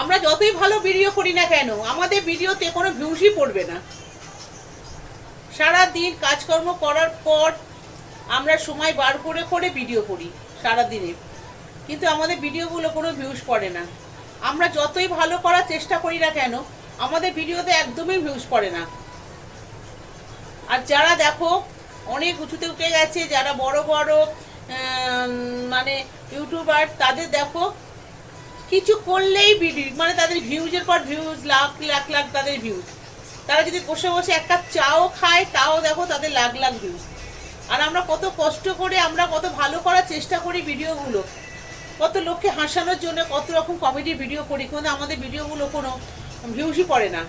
আমরা যতই ভালো ভিডিও করি না কেন, আমাদের ভিডিওতে কোনো ভিউসই পড়বে না। সারা দিন কাজকর্ম করার পর আমরা সময় বার করে করে ভিডিও করি সারা দিনে কিন্তু আমাদের ভিডিওগুলো কোনো ভিউজ পড়ে না। আমরা যতই ভালো করার চেষ্টা করি না কেন, আমাদের ভিডিওতে একদমই ভিউজ পড়ে না। আর যারা দেখো, অনেক উঁচুতে উঠে গেছে, যারা বড় বড় মানে ইউটিউবার তাদের দেখো কিছু করলেই ভিডিও মানে তাদের ভিউজের পর ভিউজ লাখ লাখ লাখ তাদের ভিউজ তারা যদি বসে বসে এক কাপ চাও খায়, তাও দেখো তাদের লাখ লাখ ভিউজ আর আমরা কত কষ্ট করে, আমরা কত ভালো করার চেষ্টা করি ভিডিওগুলো। কত লোককে হাসানোর জন্য কত রকম কমেডি ভিডিও করি, কিন্তু আমাদের ভিডিওগুলো কোনো ভিউজই পড়ে না।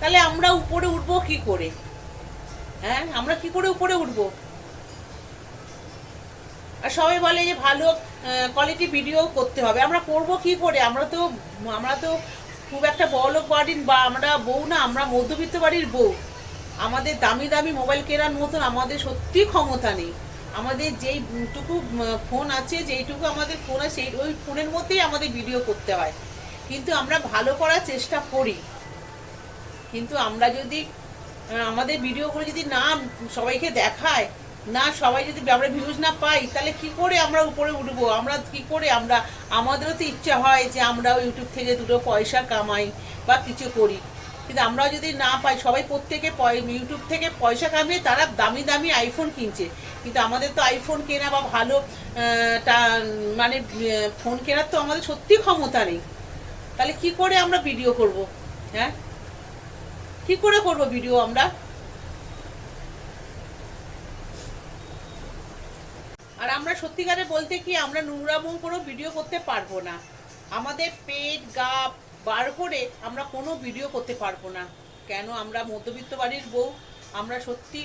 তাহলে আমরা উপরে উঠবো কি করে? হ্যাঁ আমরা কি করে উপরে উঠবো? আর সবাই বলে যে ভালো কোয়ালিটি ভিডিও করতে হবে। আমরা করব কি করে? আমরা তো আমরা তো খুব একটা বড়লোক বাড়ির বা আমরা বউ না, আমরা মধ্যবিত্ত বাড়ির বউ। আমাদের দামি দামি মোবাইল কেনার মতন আমাদের সত্যি ক্ষমতা নেই। আমাদের যেইটুকু ফোন আছে, যেইটুকু আমাদের ফোন আছে, সেই, ওই ফোনের মধ্যেই আমাদের ভিডিও করতে হয়। কিন্তু আমরা ভালো করার চেষ্টা করি। কিন্তু আমরা যদি আমাদের ভিডিওগুলো যদি না সবাইকে দেখায় না, সবাই যদি আমরা ভিউজ না পাই, তাহলে কি করে আমরা উপরে উঠবো? আমরা কি করে আমরা, আমাদেরও তো ইচ্ছা হয় যে আমরাও ইউটিউব থেকে দুটো পয়সা কামাই বা কিছু করি। কিন্তু আমরা যদি না পাই, সবাই প্রত্যেকে ইউটিউব থেকে পয়সা কামিয়ে তারা দামি দামি আইফোন কিনছে। কিন্তু আমাদের তো আইফোন কেনা বা ভালো মানে ফোন কেনার তো আমাদের সত্যি ক্ষমতা নেই। তাহলে কি করে আমরা ভিডিও করব? হ্যাঁ? কি করে করব ভিডিও আমরা? আর আমরা সত্যিকারে বলতে কি, আমরা নোংরামো কোনো ভিডিও করতে পারব না। আমাদের পেট, গা বার করে আমরা কোনো ভিডিও করতে পারব না। কেন? আমরা মধ্যবিত্ত বাড়ির বউ। আমরা সত্যি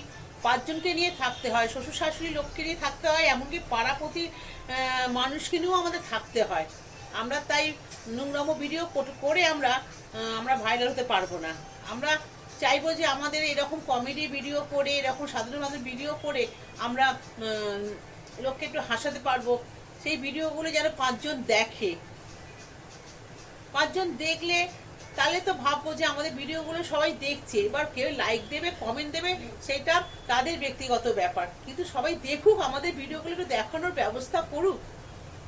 পাঁচজনকে নিয়ে থাকতে হয় শ্বশুর শাশুড়ি লোককে নিয়ে থাকতে হয়, এমনকি পাড়াপতি মানুষকে নিয়েও আমাদের থাকতে হয়। আমরা তাই নোংরামো ভিডিও করে আমরা আমরা ভাইরাল হতে পারব না। আমরা চাইব যে আমাদের এরকম কমেডি ভিডিও করে, এরকম সাধারণ ভিডিও করে আমরা লোককে একটু হাসাতে পারব। সেই ভিডিওগুলো যেন পাঁচজন দেখে। পাঁচজন দেখলে তাহলে তো ভাববো যে আমাদের ভিডিওগুলো সবাই দেখছে। এবার কেউ লাইক দেবে কমেন্ট দেবে, সেটা তাদের ব্যক্তিগত ব্যাপার। কিন্তু সবাই দেখুক, আমাদের ভিডিওগুলো একটু দেখানোর ব্যবস্থা করুক।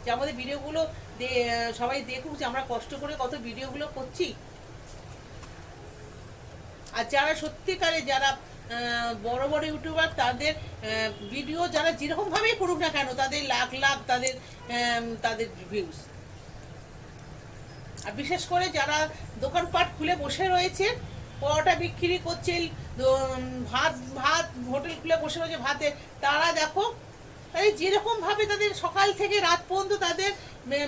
যে আমাদের ভিডিওগুলো সবাই দেখুক যে আমরা কষ্ট করে কত ভিডিওগুলো করছি। আর যারা সত্যিকারে যারা বড় বড় ইউটিউবার তাদের ভিডিও যারা যেরকম ভাবেই করুক না কেন, তাদের লাখ লাখ তাদের তাদের ভিউজ আর বিশেষ করে যারা দোকানপাট খুলে বসে রয়েছে, পরোটা বিক্রি করছে ভাত ভাত হোটেল খুলে বসে রয়েছে ভাতে, তারা দেখো এই যেরকম ভাবে তাদের সকাল থেকে রাত পর্যন্ত তাদের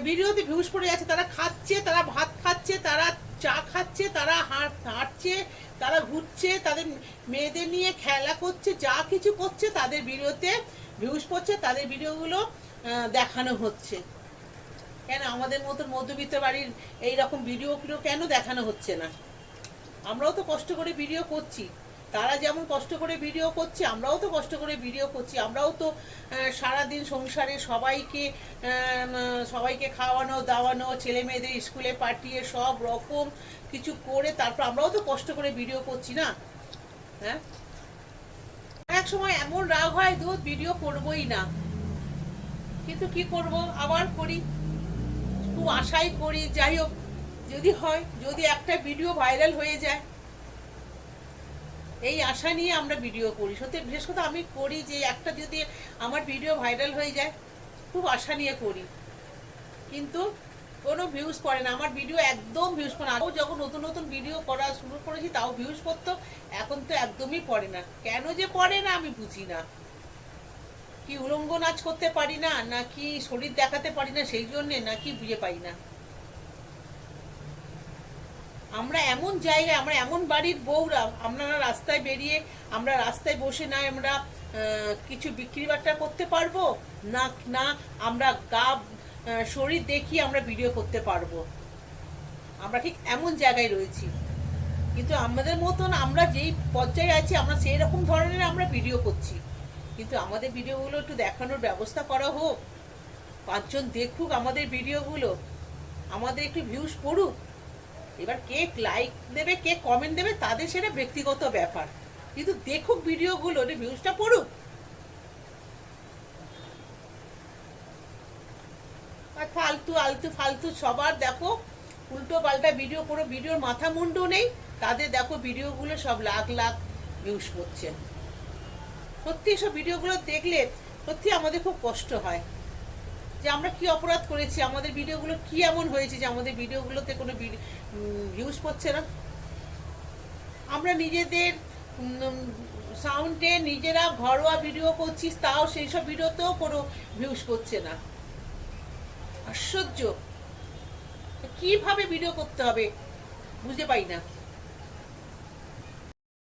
ভিডিওতে ভিউজ পড়ে যাচ্ছে। তারা খাচ্ছে, তারা ভাত খাচ্ছে, তারা চা খাচ্ছে, তারা হাঁট, হাঁটছে, তারা ঘুরছে, তাদের মেয়েদের নিয়ে খেলা করছে, যা কিছু করছে তাদের ভিডিওতে ভিউজ পড়ছে তাদের ভিডিওগুলো দেখানো হচ্ছে। কেন? আমাদের মতো মধ্যবিত্ত বাড়ির এই রকম ভিডিওগুলো কেন দেখানো হচ্ছে না? আমরাও তো কষ্ট করে ভিডিও করছি। তারা যেমন কষ্ট করে ভিডিও করছে, আমরাও তো কষ্ট করে ভিডিও করছি। আমরাও তো সারাদিন সংসারে সবাইকে সবাইকে খাওয়ানো, দাওয়ানো ছেলে মেয়েদের স্কুলে পাঠিয়ে সব রকম কিছু করে তারপর আমরাও তো কষ্ট করে ভিডিও করছি না? হ্যাঁ? এক সময় এমন রাগ হয় দুধ ভিডিও করবোই না। কিন্তু কি করব? আবার করি। খুব আশাই করি। যাই হোক, যদি হয়, যদি একটা ভিডিও ভাইরাল হয়ে যায়, এই আশা নিয়ে আমরা ভিডিও করি। সত্যি, বিশেষ কথা আমি করি যে একটা যদি আমার ভিডিও ভাইরাল হয়ে যায়, খুব আশা নিয়ে করি। কিন্তু কোনো ভিউজ পড়ে না। আমার ভিডিও একদম ভিউজ পড়ে না। যখন নতুন নতুন ভিডিও করা শুরু করেছি, তাও ভিউজ পড়তো এখন তো একদমই পড়ে না। কেন যে পড়ে না আমি বুঝি না। কি উলঙ্গ নাচ করতে পারি না নাকি শরীর দেখাতে পারি না, সেই জন্যে নাকি বুঝে পাই না। আমরা এমন জায়গায়, আমরা এমন বাড়ির বউরা, আমরা রাস্তায় বেরিয়ে, আমরা রাস্তায় বসে না আমরা কিছু বিক্রি বাট্টা করতে পারব? না না, আমরা গা শরীর দেখিয়ে আমরা ভিডিও করতে পারব। আমরা ঠিক এমন জায়গায় রয়েছি। কিন্তু আমাদের মতন আমরা যেই পর্যায়ে আছি, আমরা সেই রকম ধরনের আমরা ভিডিও করছি। কিন্তু আমাদের ভিডিওগুলো একটু দেখানোর ব্যবস্থা করা হোক। পাঁচজন দেখুক আমাদের ভিডিওগুলো আমাদের একটু ভিউজ পড়ুক এবার কে লাইক দেবে, কে কমেন্ট দেবে, তাদের সেটা ব্যক্তিগত ব্যাপার। কিন্তু দেখুক ভিডিওগুলো ভিউজটা পড়ুক আর ফালতু আলতু ফালতু সবার, দেখো, উল্টো পাল্টা ভিডিও কোনো ভিডিওর মাথা মুন্ডু নেই। তাদের দেখো ভিডিওগুলো সব লাখ লাখ ভিউজ করছে। সত্যি সব ভিডিওগুলো দেখলে সত্যি আমাদের খুব কষ্ট হয়। যে আমরা কি অপরাধ করেছি, আমাদের ভিডিওগুলো কি এমন হয়েছে যে আমাদের ভিডিওগুলোতে কোনো ভিউজ পড়ছে না? আমরা নিজেদের সাউন্ডে নিজেরা ঘরোয়া ভিডিও করছিস, তাও সেই সব ভিডিওতেও কোনো ভিউজ করছে না। আশ্চর্য। কীভাবে ভিডিও করতে হবে? বুঝতে পারি না।